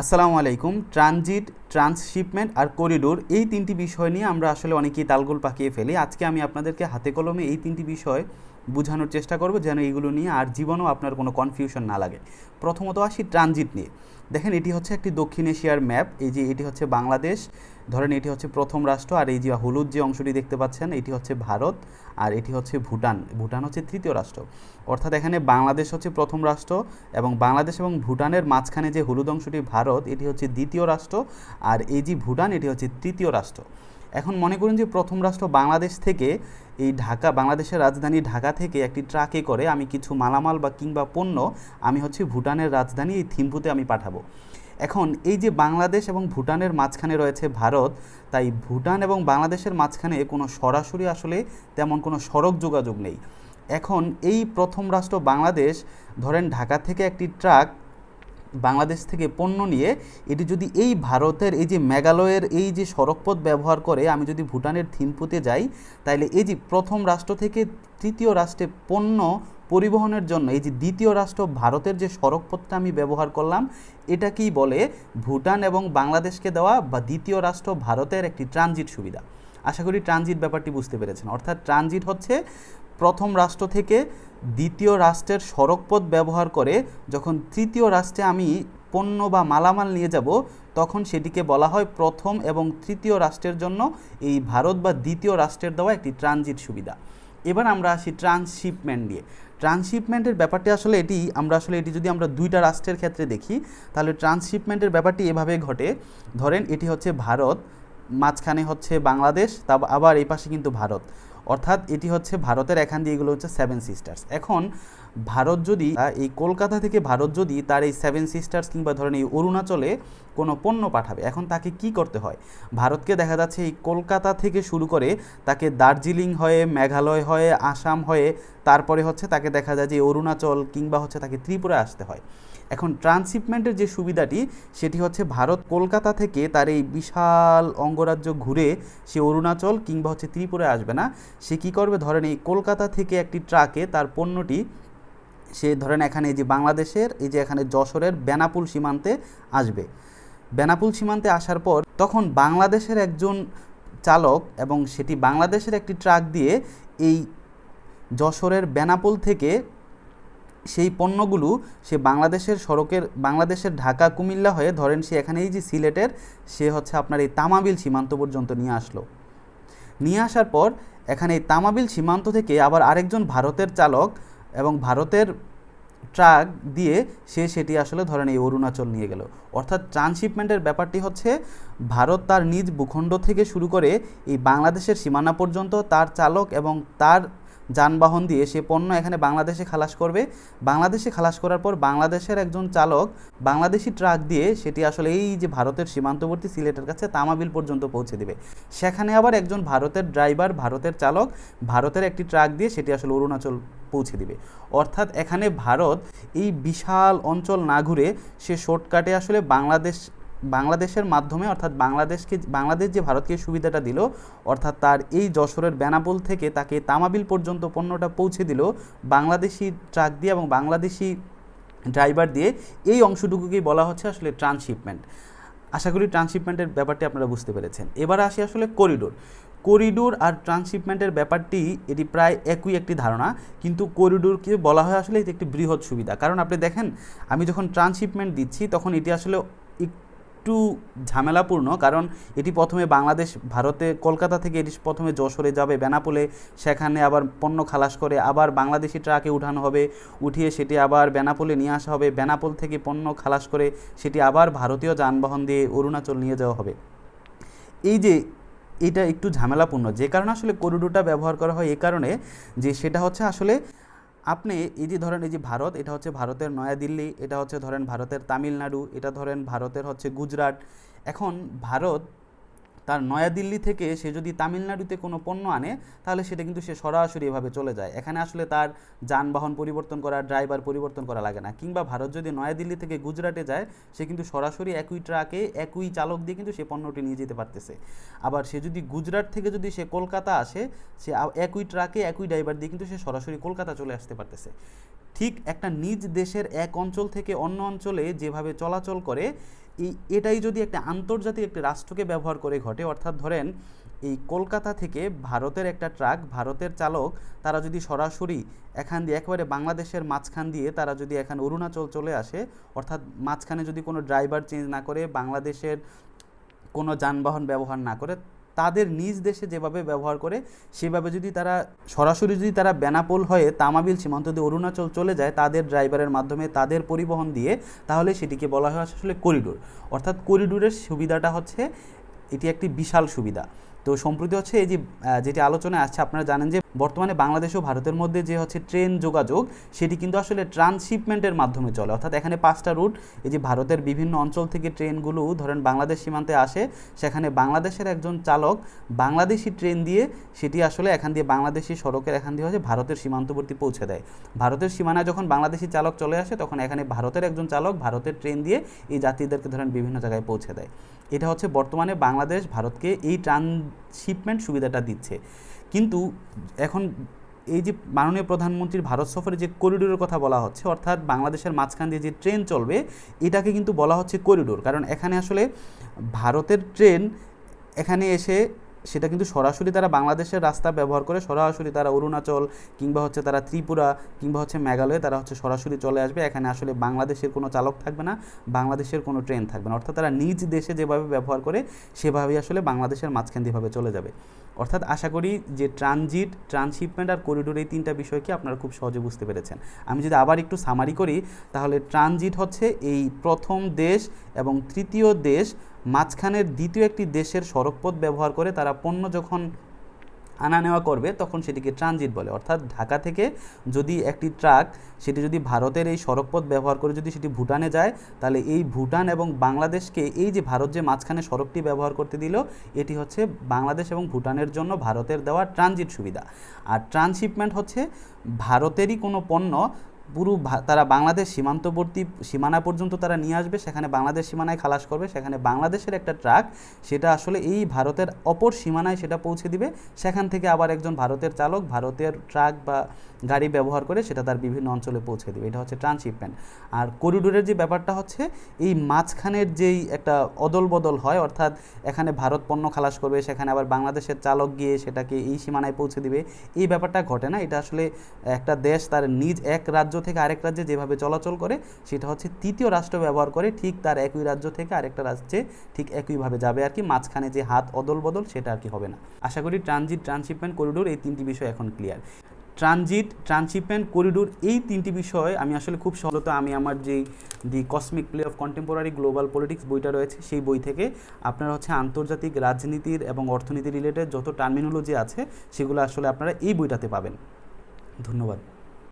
আসসালামু আলাইকুম। Transit, transshipment আর corridor এই তিনটি বিষয় নিয়ে আমরা আসলে অনেকেই তালগোল পাকিয়ে ফেলি। আজকে আমি আপনাদেরকে হাতে কলমে এই তিনটি বিষয় বোঝানোর চেষ্টা করব যেন এইগুলো নিয়ে আর জীবনেও আপনার কোনো কনফিউশন না লাগে। প্রথমত আসি ট্রানজিট নিয়ে। দেখেন, এটি হচ্ছে একটি দক্ষিণ এশিয়ার ম্যাপ। এই যে এটি হচ্ছে বাংলাদেশ, ধরেন এটি হচ্ছে প্রথম রাষ্ট্র, আর এই যে হলুদ যে অংশটি দেখতে পাচ্ছেন, এটি হচ্ছে ভারত, আর এটি হচ্ছে ভুটান। ভুটান হচ্ছে তৃতীয় রাষ্ট্র। অর্থাৎ এখানে বাংলাদেশ হচ্ছে প্রথম রাষ্ট্র এবং বাংলাদেশ এবং ভুটানের মাঝখানে যে হলুদ অংশটি ভারত, এটি হচ্ছে দ্বিতীয় রাষ্ট্র, আর এই যে ভুটান, এটি হচ্ছে তৃতীয় রাষ্ট্র। এখন মনে করুন যে প্রথম রাষ্ট্র বাংলাদেশ থেকে এই ঢাকা, বাংলাদেশের রাজধানী ঢাকা থেকে একটি ট্রাকে করে আমি কিছু মালামাল বা কিংবা পণ্য আমি হচ্ছে ভুটানের রাজধানী এই থিম্পুতে আমি পাঠাবো। এখন এই যে বাংলাদেশ এবং ভুটানের মাঝখানে রয়েছে ভারত, তাই ভুটান এবং বাংলাদেশের মাঝখানে কোনো সরাসরি আসলে তেমন কোনো সড়ক যোগাযোগ নেই। এখন এই প্রথম রাষ্ট্র বাংলাদেশ, ধরেন ঢাকা থেকে একটি ট্রাক বাংলাদেশ থেকে পণ্য নিয়ে, এটি যদি এই ভারতের এই যে মেঘালয়ের এই যে সড়কপথ ব্যবহার করে, আমি যদি ভুটানের থিম্পুতে যাই তাহলে এই যে প্রথম রাষ্ট্র থেকে তৃতীয় রাষ্ট্রে পণ্য পরিবহনের জন্য, এই যে দ্বিতীয় রাষ্ট্র ভারতের যে সড়কপথটা আমি ব্যবহার করলাম, এটাকেই বলে ভুটান এবং বাংলাদেশকে দেওয়া বা দ্বিতীয় রাষ্ট্র ভারতের একটি ট্রানজিট সুবিধা। আশা করি ট্রানজিট ব্যাপারটি বুঝতে পেরেছেন। অর্থাৎ ট্রানজিট হচ্ছে প্রথম রাষ্ট্র থেকে দ্বিতীয় রাষ্ট্রের সড়কপথ ব্যবহার করে যখন তৃতীয় রাষ্ট্রে আমি পণ্য বা মালামাল নিয়ে যাব, তখন সেটিকে বলা হয় প্রথম এবং তৃতীয় রাষ্ট্রের জন্য এই ভারত বা দ্বিতীয় রাষ্ট্রের দেওয়া একটি ট্রানজিট সুবিধা। এবার আমরা আসি ট্রান্সশিপমেন্ট দিয়ে ট্রান্সশিপমেন্টের ব্যাপারটি আসলে এটি, আমরা আসলে এটি যদি আমরা দুইটা রাষ্ট্রের ক্ষেত্রে দেখি, তাহলে ট্রান্সশিপমেন্টের ব্যাপারটি এভাবে ঘটে। ধরেন এটি হচ্ছে ভারত, মাঝখানে হচ্ছে বাংলাদেশ তা আবার এই পাশে কিন্তু ভারত। অর্থাৎ এটি হচ্ছে ভারতের, এখান দিয়ে এগুলো হচ্ছে সেভেন সিস্টার্স এখন ভারত যদি এই কলকাতা থেকে ভারত যদি তার এই সেভেন সিস্টার্স কিংবা ধরেন এই অরুণাচলে কোনো পণ্য পাঠাবে, এখন তাকে কি করতে হয়? ভারতকে দেখা যাচ্ছে এই কলকাতা থেকে শুরু করে তাকে দার্জিলিং হয়ে, মেঘালয় হয়ে, আসাম হয়ে, তারপরে হচ্ছে তাকে দেখা যায় যে অরুণাচল কিংবা হচ্ছে তাকে ত্রিপুরায় আসতে হয়। এখন ট্রান্সশিপমেন্টের যে সুবিধাটি, সেটি হচ্ছে ভারত কলকাতা থেকে তার এই বিশাল অঙ্গরাজ্য ঘুরে সে অরুণাচল কিংবা হচ্ছে ত্রিপুরায় আসবে না। সে কী করবে? ধরেন এই কলকাতা থেকে একটি ট্রাকে তার পণ্যটি সে ধরেন এখানে এই যে বাংলাদেশের, এই যে এখানে যশোরের বেনাপুল সীমান্তে আসবে। বেনাপুল সীমান্তে আসার পর তখন বাংলাদেশের একজন চালক এবং সেটি বাংলাদেশের একটি ট্রাক দিয়ে এই যশোরের বেনাপুল থেকে সেই পণ্যগুলো সে বাংলাদেশের সড়কের, বাংলাদেশের ঢাকা কুমিল্লা হয়ে ধরেন সে এখানে এই যে সিলেটের, সে হচ্ছে আপনার এই তামাবিল সীমান্ত পর্যন্ত নিয়ে আসলো। নিয়ে আসার পর এখানে এই তামাবিল সীমান্ত থেকে আবার আরেকজন ভারতের চালক এবং ভারতের ট্রাক দিয়ে সে সেটি আসলে ধরেন এই অরুণাচল নিয়ে গেল। অর্থাৎ ট্রান্সশিপমেন্টের ব্যাপারটি হচ্ছে ভারত তার নিজ ভূখণ্ড থেকে শুরু করে এই বাংলাদেশের সীমানা পর্যন্ত তার চালক এবং তার যানবাহন দিয়ে সে পণ্য এখানে বাংলাদেশে খালাস করবে। বাংলাদেশে খালাস করার পর বাংলাদেশের একজন চালক বাংলাদেশি ট্রাক দিয়ে সেটি আসলে এই যে ভারতের সীমান্তবর্তী সিলেটের কাছে তামাবিল পর্যন্ত পৌঁছে দেবে। সেখানে আবার একজন ভারতের ড্রাইভার, ভারতের চালক, ভারতের একটি ট্রাক দিয়ে সেটি আসলে অরুণাচল পৌঁছে দিবে। অর্থাৎ এখানে ভারত এই বিশাল অঞ্চল না ঘুরে সে শর্টকাটে আসলে বাংলাদেশ বাংলাদেশের মাধ্যমে, অর্থাৎ বাংলাদেশকে, বাংলাদেশ যে ভারতকে সুবিধাটা দিল, অর্থাৎ তার এই যশোরের বেনাপোল থেকে তাকে তামাবিল পর্যন্ত পণ্যটা পৌঁছে দিল বাংলাদেশি ট্রাক দিয়ে এবং বাংলাদেশি ড্রাইভার দিয়ে, এই অংশটুকুকেই বলা হচ্ছে আসলে ট্রান্সশিপমেন্ট। আশা করি ট্রান্সশিপমেন্টের ব্যাপারটি আপনারা বুঝতে পেরেছেন। এবার আসি আসলে করিডোর। করিডোর আর ট্রান্সশিপমেন্টের ব্যাপারটি, এটি প্রায় একই একটি ধারণা, কিন্তু করিডোরকে বলা হয় আসলে এটি একটি বৃহৎ সুবিধা। কারণ আপনি দেখেন, আমি যখন ট্রান্সশিপমেন্ট দিচ্ছি, তখন এটি আসলে একটু ঝামেলাপূর্ণ, কারণ এটি প্রথমে বাংলাদেশ, ভারতে, কলকাতা থেকে এটি প্রথমে যশোরে যাবে, বেনাপোলে সেখানে আবার পণ্য খালাস করে আবার বাংলাদেশি ট্রাকে উঠানো হবে, উঠিয়ে সেটি আবার বেনাপোলে নিয়ে আসা হবে, বেনাপোল থেকে পণ্য খালাস করে সেটি আবার ভারতীয় যানবাহন দিয়ে অরুণাচল নিয়ে যাওয়া হবে। এই যে এটা একটু ঝামেলাপূর্ণ, যে কারণে আসলে করিডোরটা ব্যবহার করা হয় এই কারণে যে সেটা হচ্ছে আসলে আপনি এই যে ধরেন, এই যে ভারত, এটা হচ্ছে ভারতের নয়াদিল্লি, এটা হচ্ছে ধরেন ভারতের তামিলনাড়ু, এটা ধরেন ভারতের হচ্ছে গুজরাট। এখন ভারত তার নয়াদিল্লি থেকে সে যদি তামিলনাড়ুতে কোনো পণ্য আনে, তাহলে সেটা কিন্তু সে সরাসরি এভাবে চলে যায়। এখানে আসলে তার যানবাহন পরিবর্তন করা, ড্রাইভার পরিবর্তন করা লাগে না। কিংবা ভারত যদি নয়াদিল্লি থেকে গুজরাটে যায়, সে কিন্তু সরাসরি একই ট্রাকে একই চালক দিয়ে কিন্তু সে পণ্যটি নিয়ে যেতে পারতেছে। আবার সে যদি গুজরাট থেকে যদি সে কলকাতা আসে, সে একই ট্রাকে একই ড্রাইভার দিয়ে কিন্তু সে সরাসরি কলকাতা চলে আসতে পারতেছে। ঠিক একটা নিজ দেশের এক অঞ্চল থেকে অন্য অঞ্চলে যেভাবে চলাচল করে, এই এটাই যদি একটা আন্তর্জাতিক একটি রাষ্ট্রকে ব্যবহার করে ঘটে, অর্থাৎ ধরেন এই কলকাতা থেকে ভারতের একটা ট্রাক, ভারতের চালক, তারা যদি সরাসরি এখান দিয়ে একেবারে বাংলাদেশের মাঝখান দিয়ে তারা যদি এখানে অরুণাচল চলে আসে, অর্থাৎ মাঝখানে যদি কোনো ড্রাইভার চেঞ্জ না করে বাংলাদেশের কোনো যানবাহন ব্যবহার না করে তাদের নিজ দেশে যেভাবে ব্যবহার করে, সেভাবে যদি তারা, সরাসরি যদি তারা বেনাপোল হয়ে তামাবিল সীমান্ত দিয়ে অরুণাচল চলে যায় তাদের ড্রাইভারের মাধ্যমে তাদের পরিবহন দিয়ে, তাহলে সেটিকে বলা হয় আসলে করিডোর। অর্থাৎ করিডোরের সুবিধাটা হচ্ছে, এটি একটি বিশাল সুবিধা। তো সম্প্রতি হচ্ছে এই যে যেটি আলোচনায় আসছে, আপনারা জানেন যে বর্তমানে বাংলাদেশ ও ভারতের মধ্যে যে হচ্ছে ট্রেন যোগাযোগ, সেটি কিন্তু আসলে ট্রান্সশিপমেন্টের মাধ্যমে চলে। অর্থাৎ এখানে পাঁচটা রুট, এই যে ভারতের বিভিন্ন অঞ্চল থেকে ট্রেনগুলো ধরেন বাংলাদেশ সীমান্তে আসে, সেখানে বাংলাদেশের একজন চালক বাংলাদেশি ট্রেন দিয়ে সেটি আসলে এখান দিয়ে বাংলাদেশি সড়কের এখান দিয়ে হচ্ছে ভারতের সীমান্তবর্তী পৌঁছে দেয়। ভারতের সীমানায় যখন বাংলাদেশি চালক চলে আসে, তখন এখানে ভারতের একজন চালক ভারতের ট্রেন দিয়ে এই যাত্রীদেরকে ধরেন বিভিন্ন জায়গায় পৌঁছে দেয়। এটা হচ্ছে বর্তমানে বাংলাদেশ ভারতকে এই ট্রানশিপমেন্ট সুবিধাটা দিচ্ছে। কিন্তু এখন এই যে মাননীয় প্রধানমন্ত্রীর ভারত সফরে যে করিডোরের কথা বলা হচ্ছে, অর্থাৎ বাংলাদেশের মাঝখান দিয়ে যে ট্রেন চলবে, এটাকে কিন্তু বলা হচ্ছে করিডোর। কারণ এখানে আসলে ভারতের ট্রেন এখানে এসে সেটা কিন্তু সরাসরি তারা বাংলাদেশের রাস্তা ব্যবহার করে, সরাসরি তারা অরুণাচল কিংবা হচ্ছে তারা ত্রিপুরা কিংবা হচ্ছে মেঘালয়ে তারা হচ্ছে সরাসরি চলে আসবে। এখানে আসলে বাংলাদেশের কোনো চালক থাকবে না, বাংলাদেশের কোনো ট্রেন থাকবে না। অর্থাৎ তারা নিজ দেশে যেভাবে ব্যবহার করে, সেভাবেই আসলে বাংলাদেশের মাঝখান দিয়েভাবে চলে যাবে। অর্থাৎ আশা করি যে ট্রানজিট ট্রান্সশিপমেন্ট আর করিডোর এই তিনটা বিষয়কে আপনারা খুব সহজে বুঝতে পেরেছেন। আমি যদি আবার একটু সামারি করি, তাহলে ট্রানজিট হচ্ছে এই প্রথম দেশ এবং তৃতীয় দেশ মাঝখানের দ্বিতীয় একটি দেশের সড়কপথ ব্যবহার করে তারা পণ্য যখন আনা নেওয়া করবে, তখন সেটিকে ট্রানজিট বলে। অর্থাৎ ঢাকা থেকে যদি একটি ট্রাক সেটি যদি ভারতের এই সড়কপথ ব্যবহার করে যদি সেটি ভুটানে যায়, তাহলে এই ভুটান এবং বাংলাদেশকে এই যে ভারত যে মাঝখানে সড়কটি ব্যবহার করতে দিল, এটি হচ্ছে বাংলাদেশ এবং ভুটানের জন্য ভারতের দেওয়া ট্রানজিট সুবিধা। আর ট্রান্সশিপমেন্ট হচ্ছে ভারতেরই কোনো পণ্য পুরো তারা বাংলাদেশ সীমান্তবর্তী সীমানা পর্যন্ত তারা নিয়ে আসবে, সেখানে বাংলাদেশ সীমানায় খালাস করবে, সেখানে বাংলাদেশের একটা ট্রাক, সেটা আসলে এই ভারতের অপর সীমানায় সেটা পৌঁছে দিবে, সেখান থেকে আবার একজন ভারতের চালক, ভারতের ট্রাক বা গাড়ি ব্যবহার করে সেটা তার বিভিন্ন অঞ্চলে পৌঁছে দেবে। এটা হচ্ছে ট্রান্সশিপমেন্ট। আর করিডোরের যে ব্যাপারটা হচ্ছে, এই মাঝখানের যেই একটা অদল বদল হয়, অর্থাৎ এখানে ভারত পণ্য খালাস করবে, সেখানে আবার বাংলাদেশের চালক গিয়ে সেটাকে এই সীমানায় পৌঁছে দিবে, এই ব্যাপারটা ঘটে না। এটা আসলে একটা দেশ তার নিজ এক রাজ্য থেকে আরেক রাজ্যে যেভাবে চলাচল করে, সেটা হচ্ছে তৃতীয় রাষ্ট্র ব্যবহার করে, ঠিক তার একই রাজ্য থেকে আরেকটা রাজ্যে ঠিক একইভাবে যাবে আর কি, মাঝখানে যে হাত অদল বদল সেটা আর কি হবে না। আশা করি ট্রানজিট ট্রান্সশিপমেন্ট করিডোর এই তিনটি বিষয় এখন ক্লিয়ার ট্রানজিট ট্রান্সশিপমেন্ট করিডোর এই তিনটি বিষয় আমি আসলে খুব সহজত আমি আমার যেই the cosmic play of contemporary global politics বইটা রয়েছে, সেই বই থেকে আপনারা হচ্ছে আন্তর্জাতিক রাজনীতির এবং অর্থনীতি রিলেটেড যত টার্মিনোলজি আছে, সেগুলো আসলে আপনারা এই বইটাতে পাবেন। ধন্যবাদ।